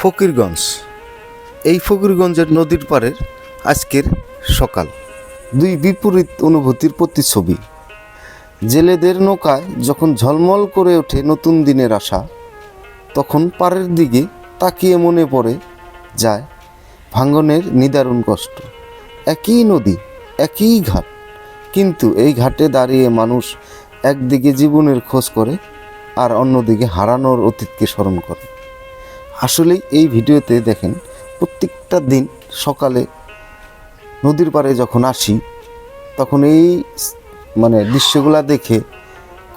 ফকিরগঞ্জ। এই ফকিরগঞ্জের নদীর পাড়ের আজকের সকাল। দুই বিপরীত অনুভূতির প্রতিচ্ছবি। জেলেদের নৌকায় যখন ঝলমল করে ওঠে নতুন দিনের আশা, তখন পাড়ের দিকে তাকিয়ে মনে পড়ে যায় ভাঙ্গনের নিদারুণ কষ্ট। একই নদী, একই ঘাট, কিন্তু এই ঘাটে দাঁড়িয়ে মানুষ একদিকে জীবনের খোঁজ করে আর অন্যদিকে হারানোর অতীতকে স্মরণ করে। আসলেই এই ভিডিওতে দেখেন, প্রত্যেকটা দিন সকালে নদীর পাড়ে যখন আসি, তখন এই মানে দৃশ্যগুলা দেখে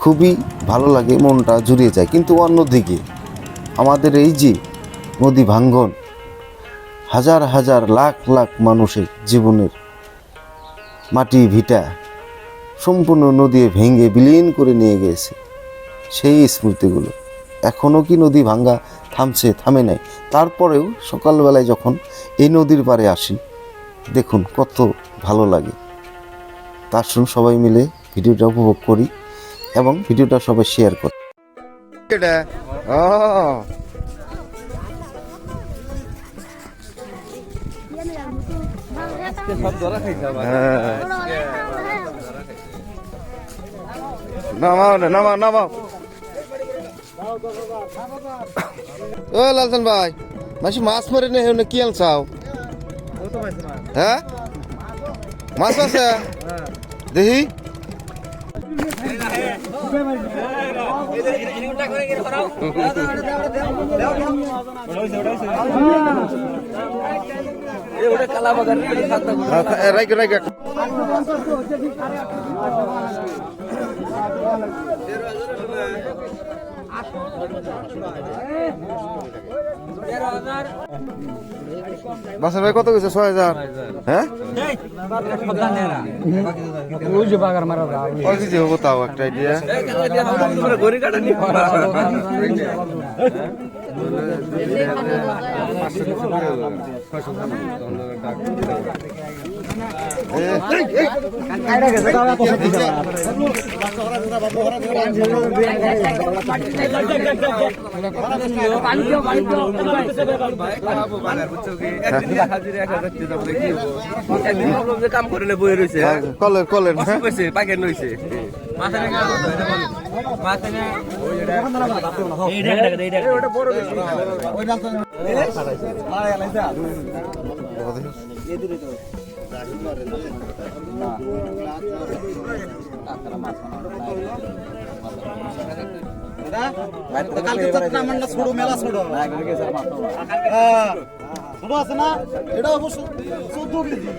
খুবই ভালো লাগে, মনটা জুড়িয়ে যায়। কিন্তু অন্যদিকে আমাদের এই যে নদী ভাঙ্গন, হাজার হাজার লাখ লাখ মানুষের জীবনের মাটি ভিটা সম্পূর্ণ নদী ভেঙে বিলীন করে নিয়ে গিয়েছে সেই স্মৃতিগুলো। এখনও কি নদী ভাঙ্গা থামছে, থামে নাই। তারপরেও সকালবেলায় যখন এই নদীর পাড়ে আসি, দেখুন কত ভালো লাগে। তার শুন সবাই মিলে ভিডিওটা উপভোগ করি এবং ভিডিওটা সবাই শেয়ার করি। হ্যাঁ। নামাও নামাও নামাও। ও লালসান ভাই, মাসি মাছ মারে নে হেউ না কি আনছাও? হ্যাঁ? মাছ আছে? দেখি। রাইক রাইক বাসার ভাই কত গেছে? ছয় হাজার। হ্যাঁ? তাও একটা আইডিয়া কলের কলের হ্যাঁ পাকেন রয়েছে কালকে আমরা ছোড়ো মেলা ছোড়ো ছোড়ো আছে না এটা অবশ্য চোদ্দ কেজি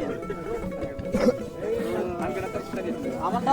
আমারটা